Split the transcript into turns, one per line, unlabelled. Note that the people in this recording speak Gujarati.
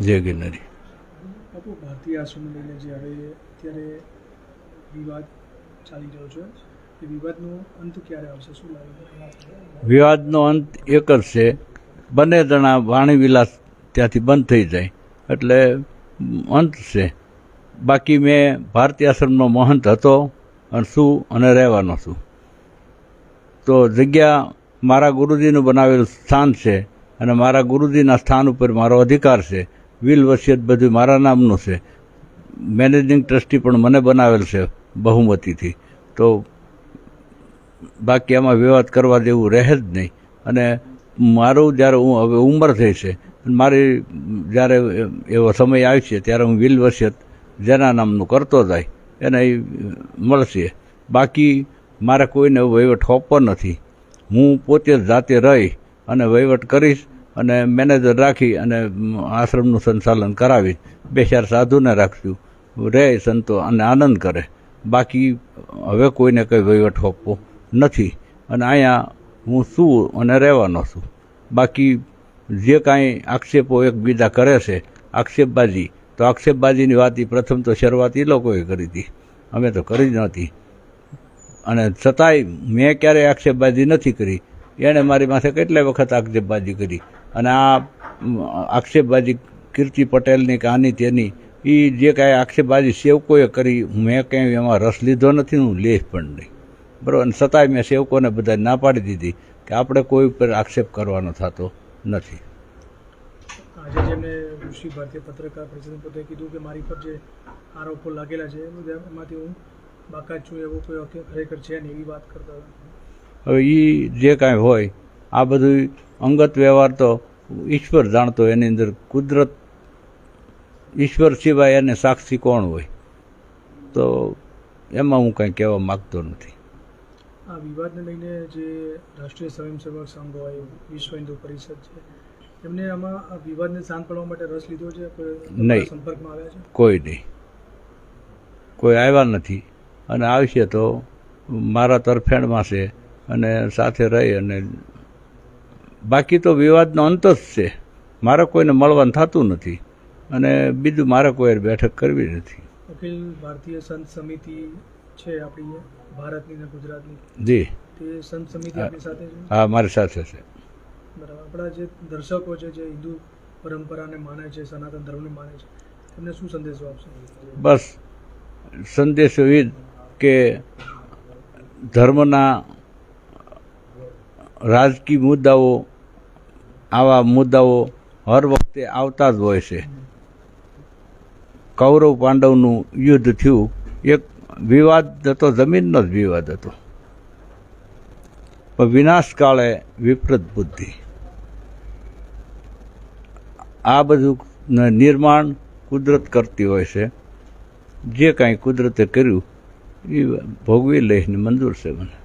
જય ગિરનારી.
બાપુ ભારતીય આશ્રમને લઈને જે હવે અત્યારે વિવાદ ચાલી રહ્યો છે. એ વિવાદનો અંત ક્યારે આવશે? શું લાગે
વિવાદનો અંત એક જ છે. બંને જણા વાણીવિલાસ ત્યાંથી બંધ થઈ જાય. એટલે અંત છે. બાકી મેં ભારતીય આશ્રમનો મહંત હતો અને શું અને રહેવાનો છું. તો જગ્યા મારા ગુરુજીનું બનાવેલું સ્થાન છે. અને મારા ગુરુજીના સ્થાન ઉપર મારો અધિકાર છે. વિલ વસિયત બધું મારા નામનું છે. મેનેજિંગ ટ્રસ્ટી પણ મને બનાવેલ છે બહુમતીથી. તો બાકી આમાં વિવાદ કરવા જેવું રહે જ નહીં. અને મારું જ્યારે હું હવે ઉંમર થઈ છે મારી જ્યારે એવો સમય આવશે ત્યારે હું વિલ વસિયત જેના નામનું કરતો જાય, એને મળશે. બાકી મારે કોઈને વહીવટ હોપો નથી. હું પોતે જાતે રહી અને વહીવટ કરીશ અને મેનેજર રાખી અને આશ્રમનું સંચાલન કરાવીશ. બે ચાર સાધુને રાખશું. રહે સંતો અને આનંદ કરે. બાકી હવે કોઈને કંઈ વહીવટ આપવો નથી. અને અહીંયા હું છું અને રહેવાનો છું. બાકી જે કાંઈ આક્ષેપો એકબીજા કરે છે, આક્ષેપબાજી, તો આક્ષેપબાજીની વાત એ પ્રથમ તો શરૂઆત એ લોકોએ કરી હતી. અમે તો કરી જ નહોતી. અને છતાંય મેં ક્યારેય આક્ષેપબાજી નથી કરી. એણે મારી માથે કેટલાય વખત આક્ષેપબાજી કરી. અને આ આક્ષેપબાજી કીર્તિ પટેલની કે આની તેની એ જે કાંઈ આક્ષેપબાજી સેવકોએ કરી, મેં કંઈ એમાં રસ લીધો નથી, હું લેશ પણ નહીં. બરાબર? અને છતાંય મેં સેવકોને બધા ના પાડી દીધી કે આપણે કોઈ ઉપર આક્ષેપ કરવાનો થતો નથી.
આજે જેમને ઋષિ ભારતીય પત્રકાર પરિષદ પોતે કીધું કે મારી પર જે આરોપો લાગેલા છે એમાંથી હું બાકાત છું, એવો કોઈ ખરેખર છે નહીં, એવી વાત કરતા હતા.
હવે એ જે કાંઈ હોય આ બધું અંગત વ્યવહાર તો ઈશ્વર જાણતો એની અંદર કુદરત ઈશ્વર સિવાય એને સાક્ષી કોણ હોય? તો એમાં હું કાંઈ કહેવા માગતો નથી.
આ વિવાદને લઈને જે રાષ્ટ્રીય સ્વયંસેવક સંઘ હોય વિશ્વ હિન્દુ પરિષદ છે એમને આમાં આ વિવાદને શાંત પાડવા માટે રસ લીધો છે?
નહીં.
સંપર્કમાં આવ્યા છે?
કોઈ નહીં. કોઈ આવ્યા નથી. અને આવશે તો મારા તરફેણમાં છે. અને સાથે રહી અને બાકી તો વિવાદનો અંત જ છે. મારે કોઈને મળવાનું થતું નથી અને બીજું મારે કોઈ બેઠક કરવી નથી.
અખિલ ભારતીય સંત સમિતિ છે આપણી ભારતની ને ગુજરાતની?
જી.
તે સંત સમિતિ આપણી સાથે છે?
હા મારી સાથે છે.
બરાબર. આપણા જે દર્શકો છે જે હિન્દુ પરંપરાને માને છે સનાતન ધર્મને માને છે તેમને શું સંદેશો આપશો?
બસ સંદેશો એ કે ધર્મના રાજકીય મુદ્દાઓ, આવા મુદ્દાઓ હર વખતે આવતા જ હોય છે. કૌરવ પાંડવનું યુદ્ધ થયું. એક વિવાદ હતો, જમીનનો જ વિવાદ હતો. પણ વિનાશ કાળે વિપરીત બુદ્ધિ. આ બધું નિર્માણ કુદરત કરતી હોય છે. જે કાંઈ કુદરતે કર્યું, એ ભોગવી લઈને મંજૂર છે મને.